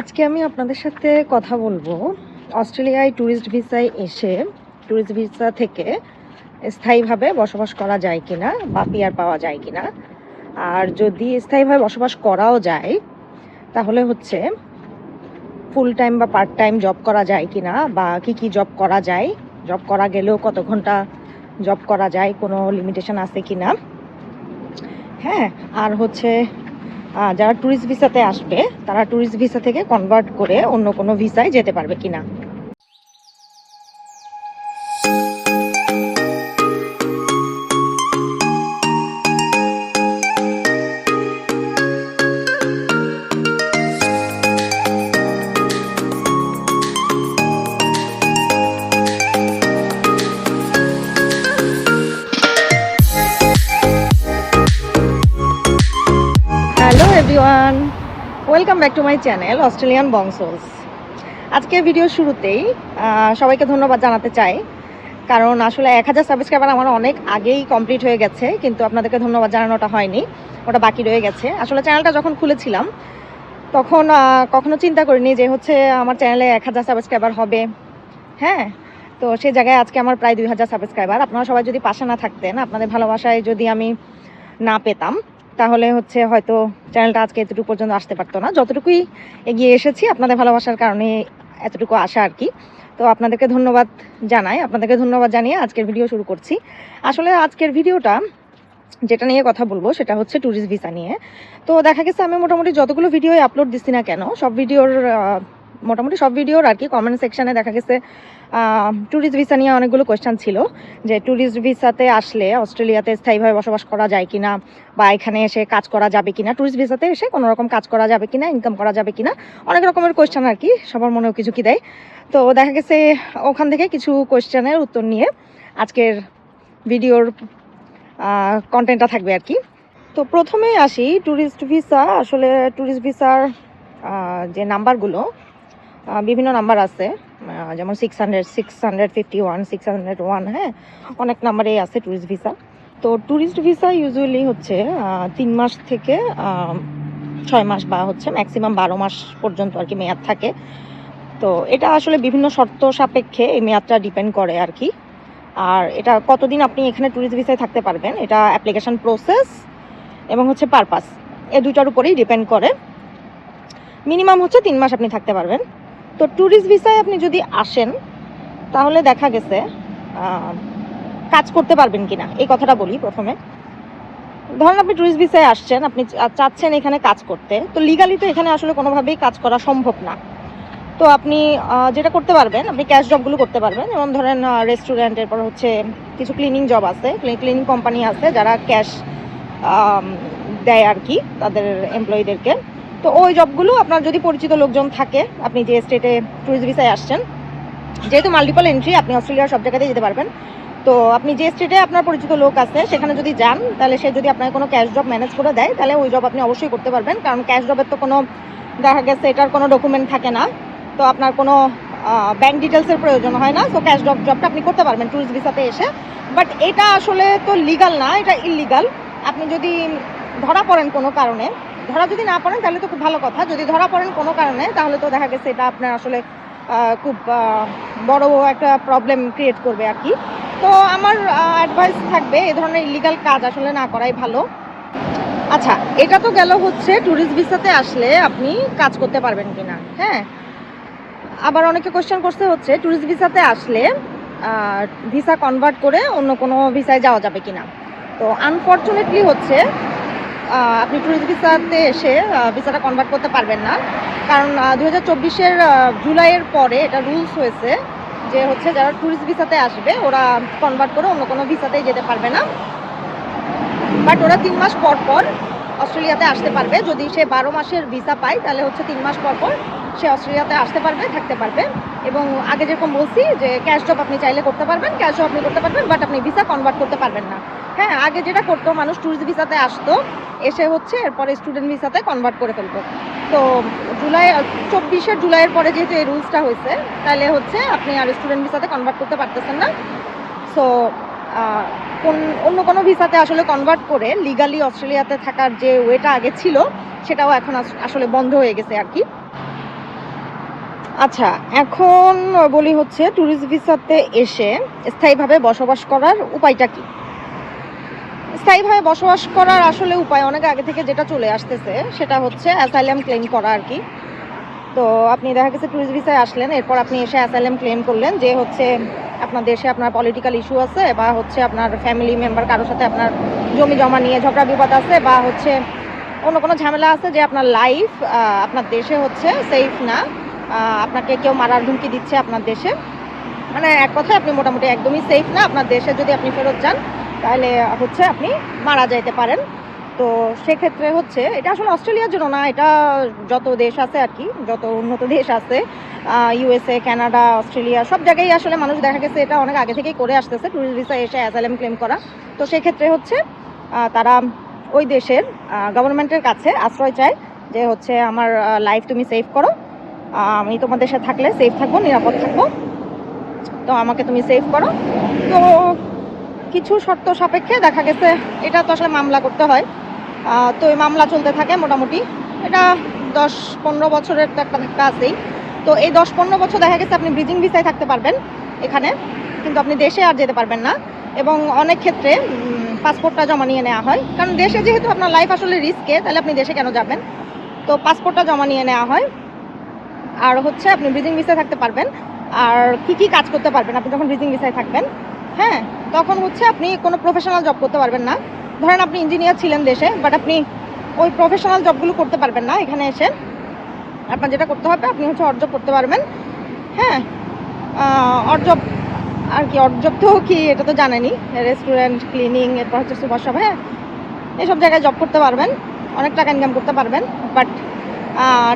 আজকে আমি আপনাদের সাথে কথা বলব অস্ট্রেলিয়ায় ট্যুরিস্ট ভিসায় এসে ট্যুরিস্ট ভিসা থেকে স্থায়ীভাবে বসবাস করা যায় কিনা বা পিয়ার পাওয়া যায় কিনা। আর যদি স্থায়ীভাবে বসবাস করাও যায়, তাহলে হচ্ছে ফুল টাইম বা পার্ট টাইম জব করা যায় কিনা বা কি কি জব করা যায় জব করা গেলেও কত ঘণ্টা জব করা যায়, কোনো লিমিটেশন আছে কিনা। হ্যাঁ আর হচ্ছে যারা ট্যুরিস্ট ভিসাতে আসবে, তারা ট্যুরিস্ট ভিসা থেকে কনভার্ট করে অন্য কোনো ভিসায় যেতে পারবে কিনা। Welcome back to my channel Australian বংসোস আজকে ভিডিও শুরুতেই সবাইকে ধন্যবাদ জানাতে চাই। কারণ আসলে এক হাজার সাবস্ক্রাইবার আমার অনেক আগেই কমপ্লিট হয়ে গেছে, কিন্তু আপনাদেরকে ধন্যবাদ জানানোটা হয়নি। ওটা বাকি রয়ে গেছে। আসলে চ্যানেলটা যখন খুলেছিলাম, তখন কখনো চিন্তা করিনি যে হচ্ছে আমার চ্যানেলে এক হাজার সাবস্ক্রাইবার হবে। হ্যাঁ তো সেই জায়গায় আজকে আমার প্রায় দুই হাজার সাবস্ক্রাইবার আপনারা সবাই যদি পাশে না থাকতেন, আপনাদের ভালোবাসায় যদি আমি না পেতাম তাহলে হচ্ছে হয়তো চ্যানেলটা আজকে এতটুকু পর্যন্ত আসতে পারতো না। যতটুকুই এগিয়ে এসেছি, আপনাদের ভালোবাসার কারণে এতটুকু আসা আর কি। তো আপনাদেরকে ধন্যবাদ জানাই, আপনাদেরকে ধন্যবাদ জানিয়ে আজকের ভিডিও শুরু করছি। আসলে আজকের ভিডিওটা যেটা নিয়ে কথা বলব, সেটা হচ্ছে ট্যুরিস্ট ভিসা নিয়ে। তো দেখা গেছে আমি মোটামুটি যতগুলো ভিডিও আপলোড দিচ্ছি না কেন, সব ভিডিওর মোটামুটি সব ভিডিওর আর কি কমেন্ট সেকশনে দেখা গেছে ট্যুরিস্ট ভিসা নিয়ে অনেকগুলো কোয়েশ্চেন ছিল যে ট্যুরিস্ট ভিসাতে আসলে অস্ট্রেলিয়াতে স্থায়ীভাবে বসবাস করা যায় কিনা বা এখানে এসে কাজ করা যাবে কিনা ট্যুরিস্ট ভিসাতে এসে কোনো রকম কাজ করা যাবে কিনা ইনকাম করা যাবে কিনা, অনেক রকমের কোয়েশ্চেন আর কি, সবার মনেও কিছু কি দেয়। তো দেখা গেছে ওখান থেকে কিছু কোয়েশ্চেনের উত্তর নিয়ে আজকের ভিডিওর কন্টেন্টটা থাকবে আর কি। তো প্রথমে আসি ট্যুরিস্ট ভিসা আসলে ট্যুরিস্ট ভিসার যে নাম্বারগুলো বিভিন্ন নাম্বার আছে। যেমন six hundred six hundred fifty one six hundred one হ্যাঁ? অনেক নাম্বারেই আছে ট্যুরিস্ট ভিসা তো ট্যুরিস্ট ভিসা ইউজুয়ালি হচ্ছে তিন মাস থেকে ছয় মাস বা হচ্ছে ম্যাক্সিমাম বারো মাস পর্যন্ত আর কি মেয়াদ থাকে। তো এটা আসলে বিভিন্ন শর্ত সাপেক্ষে এই মেয়াদটা ডিপেন্ড করে আর কি। আর এটা কতদিন আপনি এখানে ট্যুরিস্ট ভিসায় থাকতে পারবেন, এটা অ্যাপ্লিকেশন প্রসেস এবং হচ্ছে পারপাস এ দুটার উপরেই ডিপেন্ড করে। মিনিমাম হচ্ছে তিন মাস আপনি থাকতে পারবেন। তো ট্যুরিস্ট ভিসায় আপনি যদি আসেন, তাহলে দেখা গেছে কাজ করতে পারবেন কিনা। এই কথাটা বলি প্রথমে। ধরেন আপনি ট্যুরিস্ট ভিসায় আসছেন, আপনি চাচ্ছেন এখানে কাজ করতে, তো লিগালি তো এখানে আসলে কোনোভাবেই কাজ করা সম্ভব না। তো আপনি যেটা করতে পারবেন, আপনি ক্যাশ জবগুলো করতে পারবেন, যেমন ধরেন রেস্টুরেন্টের পর হচ্ছে কিছু ক্লিনিং জব আছে ক্লিনিং কোম্পানি আছে, যারা ক্যাশ দেয় আর কি, তাদের এমপ্লয়ীদেরকে তো ওই জবগুলো আপনার যদি পরিচিত লোকজন থাকে, আপনি যে স্টেটে ট্যুরিস্ট ভিসায় আসছেন, যেহেতু মাল্টিপল এন্ট্রি আপনি অস্ট্রেলিয়ার সব জায়গাতেই যেতে পারবেন। তো আপনি যে স্টেটে আপনার পরিচিত লোক আছে, সেখানে যদি যান, তাহলে সে যদি আপনাকে কোনো ক্যাশ জব ম্যানেজ করে দেয়, তাহলে ওই জব আপনি অবশ্যই করতে পারবেন। কারণ ক্যাশ জবের তো কোনো, দেখা গেছে এটার কোনো ডকুমেন্ট থাকে না। তো আপনার কোনো ব্যাংক ডিটেলসের প্রয়োজন হয় না। তো ক্যাশ জব জবটা আপনি করতে পারবেন ট্যুরিস্ট ভিসাতে এসে। বাট এটা আসলে তো লিগাল না, এটা ইলিগাল আপনি যদি ধরা পড়েন কোনো কারণে ধরা যদি না পড়েন, তাহলে তো খুব ভালো কথা। যদি ধরা পড়েন কোনো কারণে, তাহলে তো দেখা গেছে এটা আপনার আসলে খুব বড় একটা প্রবলেম ক্রিয়েট করবে আর কি। তো আমার অ্যাডভাইস থাকবে, এ ধরনের ইলিগাল কাজ আসলে না করাই ভালো। আচ্ছা এটা তো গেল হচ্ছে ট্যুরিস্ট ভিসাতে আসলে আপনি কাজ করতে পারবেন কি না হ্যাঁ? আবার অনেকে কোশ্চেন করতে হচ্ছে ট্যুরিস্ট ভিসাতে আসলে ভিসা কনভার্ট করে অন্য কোনো ভিসায় যাওয়া যাবে কি না তো আনফর্চুনেটলি হচ্ছে আপনি ট্যুরিস্ট ভিসাতে এসে ভিসাটা কনভার্ট করতে পারবেন না। কারণ দু হাজার চব্বিশের জুলাইয়ের পরে এটা রুলস হয়েছে যে হচ্ছে যারা ট্যুরিস্ট ভিসাতে আসবে, ওরা কনভার্ট করে অন্য কোনো ভিসাতেই যেতে পারবে না। বাট ওরা তিন মাস পর পর অস্ট্রেলিয়াতে আসতে পারবে। যদি সে বারো মাসের ভিসা পায়, তাহলে হচ্ছে তিন মাস পর পর সে অস্ট্রেলিয়াতে আসতে পারবে, থাকতে পারবে। এবং আগে যেরকম বলছি যে ক্যাশ জব আপনি চাইলে করতে পারবেন ক্যাশ জব আপনি করতে পারবেন বাট আপনি ভিসা কনভার্ট করতে পারবেন না। হ্যাঁ আগে যেটা করতো, মানুষ ট্যুরিস্ট ভিসাতে আসতো, এসে হচ্ছে এরপরে স্টুডেন্ট ভিসাতে কনভার্ট করে ফেলতো। তো জুলাই, চব্বিশে জুলাইয়ের পরে যেহেতু এই রুলসটা হয়েছে, তাহলে হচ্ছে আপনি আর স্টুডেন্ট ভিসাতে কনভার্ট করতে পারতেছেন না। সো কোন, অন্য কোনো ভিসাতে আসলে কনভার্ট করে লিগালি অস্ট্রেলিয়াতে থাকার যে ওয়েটা আগে ছিল, সেটাও এখন আস- আসলে বন্ধ হয়ে গেছে আর কি। আচ্ছা এখন বলি হচ্ছে ট্যুরিস্ট ভিসাতে এসে স্থায়ীভাবে বসবাস করার উপায়টা কি? স্থায়ীভাবে বসবাস করার আসলে উপায় অনেক আগে থেকে যেটা চলে আসতেছে, সেটা হচ্ছে অ্যাসাইলাম ক্লেম করা আর কি। তো আপনি দেখা গেছে ট্যুরিস্ট ভিসায় আসলেন, এরপর আপনি এসে অ্যাসাইলাম ক্লেম করলেন যে হচ্ছে আপনার দেশে আপনার পলিটিক্যাল ইস্যু আছে বা হচ্ছে আপনার ফ্যামিলি মেম্বার কারোর সাথে আপনার জমি জমা নিয়ে ঝগড়া বিবাদ আছে বা হচ্ছে অন্য কোনো ঝামেলা আছে যে আপনার লাইফ আপনার দেশে হচ্ছে সেফ না আপনাকে কেউ মারার হুমকি দিচ্ছে আপনার দেশে। মানে এক কথায় আপনি মোটামুটি একদমই সেফ না। আপনার দেশে যদি আপনি ফেরত যান তাহলে হচ্ছে আপনি মারা যাইতে পারেন। তো সেক্ষেত্রে হচ্ছে, এটা আসলে অস্ট্রেলিয়ার জন্য না, এটা যত দেশ আছে আর কি, যত উন্নত দেশ আছে ইউএসএ কানাডা অস্ট্রেলিয়া, সব জায়গায় আসলে মানুষ দেখা গেছে এটা অনেক আগে থেকেই করে আসতেছে ট্যুরিস্ট ভিসা এসে অ্যাসাইলাম ক্লেম করা। তো সেক্ষেত্রে হচ্ছে তারা ওই দেশের গভর্নমেন্টের কাছে আশ্রয় চায় যে হচ্ছে আমার লাইফ তুমি সেভ করো। আমি তোমার দেশে থাকলে সেফ থাকব, নিরাপদ থাকব। তো আমাকে তুমি সেভ করো। তো কিছু শর্ত সাপেক্ষে দেখা গেছে, এটা তো আসলে মামলা করতে হয়। তো এই মামলা চলতে থাকে মোটামুটি। এটা দশ পনেরো বছরের তো একটা ধাক্কা আছেই। তো এই দশ পনেরো বছর দেখা গেছে আপনি ব্রিজিং ভিসায় থাকতে পারবেন এখানে, কিন্তু আপনি দেশে আর যেতে পারবেন না। এবং অনেক ক্ষেত্রে পাসপোর্টটা জমা নিয়ে নেওয়া হয়। কারণ দেশে যেহেতু আপনার লাইফ আসলে রিস্কে তাহলে আপনি দেশে কেন যাবেন? তো পাসপোর্টটা জমা নিয়ে নেওয়া হয়। আর হচ্ছে আপনি ব্রিজিং ভিসায় থাকতে পারবেন। আর কি কি কাজ করতে পারবেন আপনি যখন ব্রিজিং ভিসায় থাকবেন? হ্যাঁ তখন হচ্ছে আপনি কোনো প্রফেশনাল জব করতে পারবেন না। ধরেন আপনি ইঞ্জিনিয়ার ছিলেন দেশে বাট আপনি ওই প্রফেশনাল জবগুলো করতে পারবেন না এখানে এসে। আপনার যেটা করতে হবে, আপনি হচ্ছে অর্জব করতে পারবেন। হ্যাঁ অর্জব আর কি অর্জব তো কি এটা তো জানেনি রেস্টুরেন্ট ক্লিনিং এরপর হচ্ছে সুপার হ্যাঁ এসব জায়গায় জব করতে পারবেন। অনেক টাকা ইনকাম করতে পারবেন বাট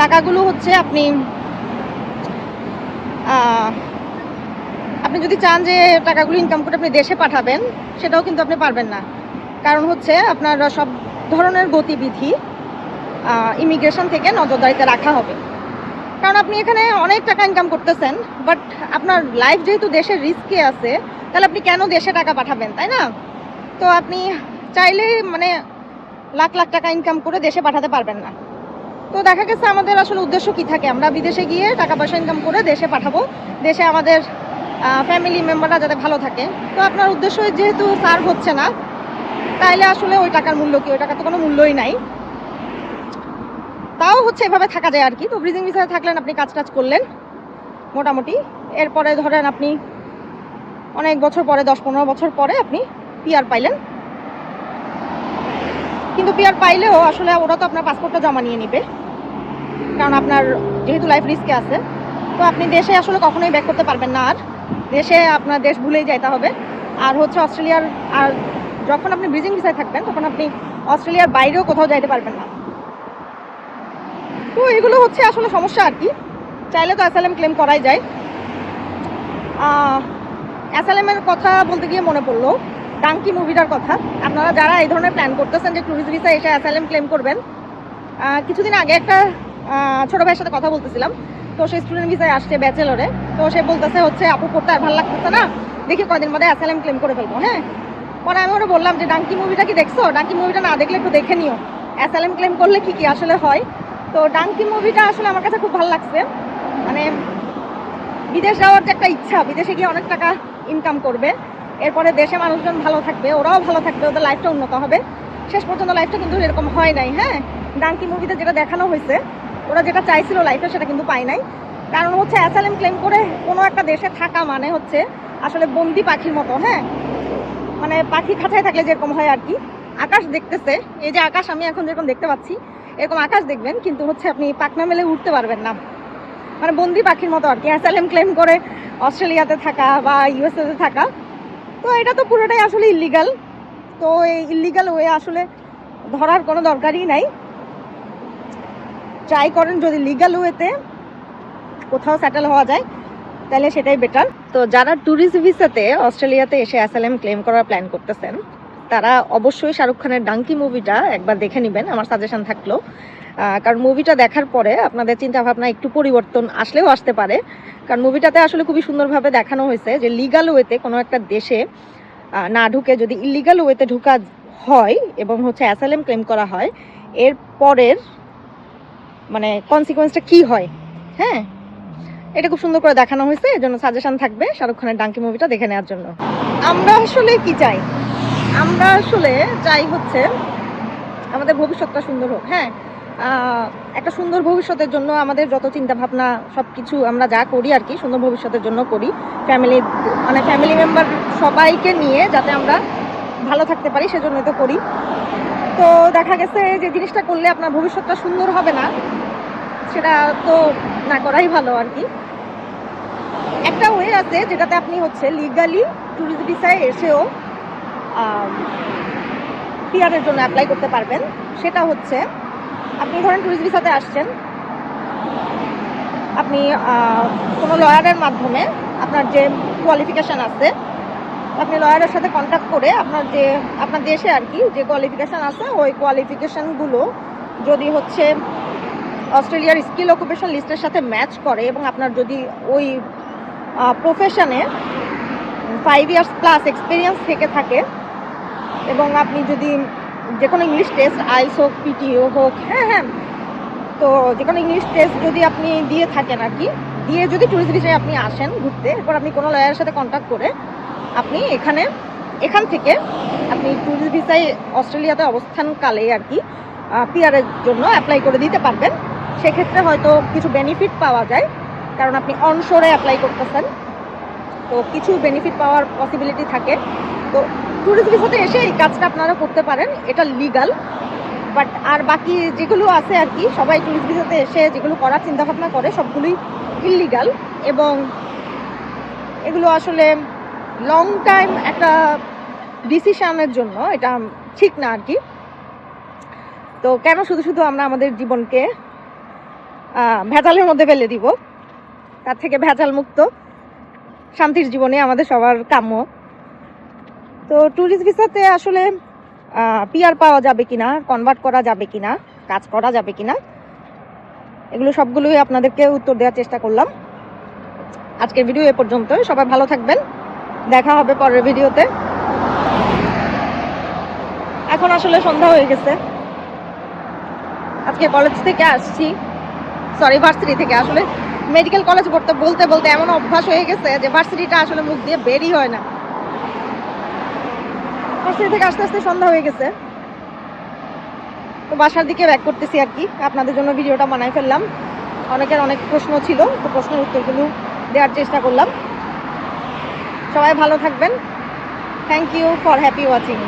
টাকাগুলো হচ্ছে আপনি আপনি যদি চান যে টাকাগুলো ইনকাম করে আপনি দেশে পাঠাবেন, সেটাও কিন্তু আপনি পারবেন না। কারণ হচ্ছে আপনার সব ধরনের গতিবিধি ইমিগ্রেশন থেকে নজরদারিতে রাখা হবে। কারণ আপনি এখানে অনেক টাকা ইনকাম করতেছেন বাট আপনার লাইফ যেহেতু দেশের রিস্কে আছে, তাহলে আপনি কেন দেশে টাকা পাঠাবেন, তাই না? তো আপনি চাইলে মানে লাখ লাখ টাকা ইনকাম করে দেশে পাঠাতে পারবেন না। তো দেখা গেছে আমাদের আসলে উদ্দেশ্য কি থাকে? আমরা বিদেশে গিয়ে টাকা পয়সা ইনকাম করে দেশে পাঠাবো। দেশে আমাদের ফ্যামিলি মেম্বাররা যাতে ভালো থাকে। তো আপনার উদ্দেশ্য যেহেতু সার্ভ হচ্ছে না, তাইলে আসলে ওই টাকার মূল্য কি? ওই টাকার তো কোনো মূল্যই নাই। তাও হচ্ছে এভাবে থাকা যায় আর কি। তো ব্রিজিং ভিসায় থাকলেন, আপনি কাজ টাজ করলেন, মোটামুটি। এরপরে ধরেন আপনি অনেক বছর পরে, দশ পনেরো বছর পরে আপনি পিআর পাইলেন। কিন্তু পিআর পাইলেও আসলে ওরা তো আপনার পাসপোর্টটা জমা নিয়ে নেবে। কারণ আপনার যেহেতু লাইফ রিস্কে আছে, তো আপনি দেশে আসলে কখনোই ব্যাক করতে পারবেন না আর। দেশে আপনার দেশ ভুলেই যাইতে হবে। আর হচ্ছে অস্ট্রেলিয়ার, আর যখন আপনি ব্রিজিং ভিসায় থাকবেন, তখন আপনি অস্ট্রেলিয়ার বাইরেও কোথাও যাইতে পারবেন না। তো এগুলো হচ্ছে আসলে সমস্যা আর কি। চাইলে তো অ্যাসাইলাম ক্লেম করাই যায়। অ্যাসাইলামের কথা বলতে গিয়ে মনে পড়ল ডাঙ্কি মুভিটার কথা। আপনারা যারা এই ধরনের প্ল্যান করতেছেন যে ট্যুরিস্ট ভিসা এসে অ্যাসাইলাম ক্লেম করবেন কিছুদিন আগে একটা ছোট ভাইয়ের সাথে কথা বলতেছিলাম। তো সে স্টুডেন্ট ভিসায় আসছে ব্যাচেলরে তো সে বলতেছে হচ্ছে, আপু, পড়তে আর ভালো লাগতেছে না। দেখি কয়দিন মধ্যে অ্যাসাইলাম ক্লেম করে ফেলব হ্যাঁ? পরে আমি ওরা বললাম যে, ডাঙ্কি মুভিটা কি দেখছ? ডাঙ্কি মুভিটা না দেখলে একটু দেখে নিও। অ্যাসাইলাম ক্লেম করলে কি কি আসলে হয়? তো ডাঙ্কি মুভিটা আসলে আমার কাছে খুব ভালো লাগছে। মানে বিদেশ যাওয়ার যে একটা ইচ্ছা, বিদেশে গিয়ে অনেক টাকা ইনকাম করবে। এরপরে দেশে মানুষজন ভালো থাকবে, ওরাও ভালো থাকবে, ওদের লাইফটা উন্নত হবে। শেষ পর্যন্ত লাইফটা কিন্তু এরকম হয় নাই হ্যাঁ? ডাঙ্কি মুভিতে যেটা দেখানো হয়েছে ওরা যেটা চাইছিল লাইফে সেটা কিন্তু পায় নাই। কারণ হচ্ছে অ্যাসাইলাম ক্লেম করে কোনো একটা দেশে থাকা মানে হচ্ছে আসলে বন্দি পাখির মতো হ্যাঁ? মানে পাখি খাঁচায় থাকলে যেরকম হয় আর কি। আকাশ দেখতেছে, এই যে আকাশ আমি এখন যেরকম দেখতে পাচ্ছি, এরকম আকাশ দেখবেন, কিন্তু হচ্ছে আপনি পাখনা মেলে উঠতে পারবেন না। মানে বন্দি পাখির মতো আর কি অ্যাসাইলাম ক্লেম করে অস্ট্রেলিয়াতে থাকা বা ইউএসএতে থাকা। তো এটা তো পুরোটাই আসলে ইলিগাল তো এই ইলিগাল ওয়ে আসলে ধরার কোনো দরকারই নাই। ট্রাই করেন যদি লিগাল ওয়েতে কোথাও সেটেল হওয়া যায়, তাহলে সেটাই বেটার তো যারা ট্যুরিস্ট ভিসাতে অস্ট্রেলিয়াতে এসে অ্যাসাইলাম ক্লেম করার প্ল্যান করতেছেন, তারা অবশ্যই শাহরুখ খানের ডাঙ্কি মুভিটা একবার দেখে নেবেন, আমার সাজেশন থাকল। কারণ মুভিটা দেখার পরে আপনাদের চিন্তা ভাবনা একটু পরিবর্তন আসলেও আসতে পারে। কারণ মুভিটাতে আসলে খুবই সুন্দরভাবে দেখানো হয়েছে যে লিগাল ওয়েতে কোনো একটা দেশে না ঢুকে যদি ইলিগাল ওয়েতে ঢুকা হয় এবং হচ্ছে অ্যাসাইলাম ক্লেম করা হয়, এর পরের মানে কনসিকোয়েন্সটা কি হয়? হ্যাঁ? এটা খুব সুন্দর করে দেখানো হয়েছে এই জন্য সাজেশন থাকবে শাহরুখ খানের ডাঙ্কি মুভিটা দেখে নেওয়ার জন্য। আমরা আসলে কি চাই? আমরা আসলে চাই হচ্ছে আমাদের ভবিষ্যৎটা সুন্দর হোক হ্যাঁ? একটা সুন্দর ভবিষ্যতের জন্য আমাদের যত চিন্তা ভাবনা সব কিছু আমরা যা করি আর কি, সুন্দর ভবিষ্যতের জন্য করি। ফ্যামিলি মানে ফ্যামিলি মেম্বার সবাইকে নিয়ে যাতে আমরা ভালো থাকতে পারি, সেজন্যই তো করি। তো দেখা গেছে যে জিনিসটা করলে আপনার ভবিষ্যৎটা সুন্দর হবে না, সেটা তো না করাই ভালো আর কি। একটা ওয়ে আছে যেটাতে আপনি হচ্ছে লিগালি ট্যুরিস্ট ভিসায় এসেও পিয়ারের জন্য অ্যাপ্লাই করতে পারবেন। সেটা হচ্ছে, আপনি ধরেন ট্যুরিস্ট ভিসাতে আসছেন, আপনি কোনো লয়ারের মাধ্যমে আপনার যে কোয়ালিফিকেশান আছে আপনি লয়ারের সাথে কন্ট্যাক্ট করে আপনার যে, আপনার দেশে আর কি যে কোয়ালিফিকেশান আছে, ওই কোয়ালিফিকেশানগুলো যদি হচ্ছে অস্ট্রেলিয়ার স্কিল অকুপেশন লিস্টের সাথে ম্যাচ করে এবং আপনার যদি ওই প্রফেশনে ফাইভ ইয়ার্স প্লাস এক্সপিরিয়েন্স থেকে থাকে এবং আপনি যদি যে কোনো ইংলিশ টেস্ট আইস হোক পিটিও হোক হ্যাঁ হ্যাঁ তো যে কোনো ইংলিশ টেস্ট যদি আপনি দিয়ে থাকেন আর কি, দিয়ে যদি ট্যুরিস্ট ভিসায় আপনি আসেন ঘুরতে, এরপর আপনি কোনো লয়ারের সাথে কন্ট্যাক্ট করে আপনি এখানে, এখান থেকে আপনি ট্যুরিস্ট ভিসায় অস্ট্রেলিয়াতে অবস্থানকালে আর কি পিয়ারের জন্য অ্যাপ্লাই করে দিতে পারবেন। সেক্ষেত্রে হয়তো কিছু বেনিফিট পাওয়া যায়, কারণ আপনি অনশোরে অ্যাপ্লাই করতেছেন। তো কিছু বেনিফিট পাওয়ার পসিবিলিটি থাকে। তো ট্যুরিস্ট ভিসাতে এসে এই কাজটা আপনারা করতে পারেন, এটা লিগাল বাট আর বাকি যেগুলো আছে আর কি, সবাই ট্যুরিস্ট ভিসাতে এসে যেগুলো করার চিন্তাভাবনা করে, সবগুলোই ইললিগাল এবং এগুলো আসলে লং টাইম একটা ডিসিশনের জন্য, এটা ঠিক না আর কি। তো কেন শুধু শুধু আমরা আমাদের জীবনকে ভেজালের মধ্যে ফেলে দিব? তার থেকে ভেজাল মুক্ত। শান্তির জীবনে আমাদের সবার কাম্য। তো ট্যুরিস্ট ভিসাতে আসলে পিআর পাওয়া যাবে কিনা কনভার্ট করা যাবে কিনা, কাজ করা যাবে কিনা, এগুলো সবগুলোই আপনাদেরকে উত্তর দেওয়ার চেষ্টা করলাম। আজকের ভিডিও এ পর্যন্ত সবাই ভালো থাকবেন। দেখা হবে পরের ভিডিওতে। এখন আসলে সন্ধ্যা হয়ে গেছে। আজকে কলেজ থেকে আসছি। সরি ভার্সিটি থেকে। আসলে মেডিকেল কলেজ পড়তে বলতে বলতে এমন অভ্যাস হয়ে গেছে যে ভার্সিটিটা আসলে মুখ দিয়ে বেরই হয় না। ভার্সিটি থেকে আস্তে আস্তে সন্ধ্যা হয়ে গেছে। তো বাসার দিকে ব্যাক করতেছি আর কি। আপনাদের জন্য ভিডিওটা বানাই ফেললাম। অনেকের অনেক প্রশ্ন ছিল। তো প্রশ্নের উত্তরগুলো দেওয়ার চেষ্টা করলাম। সবাই ভালো থাকবেন। Thank you for happy watching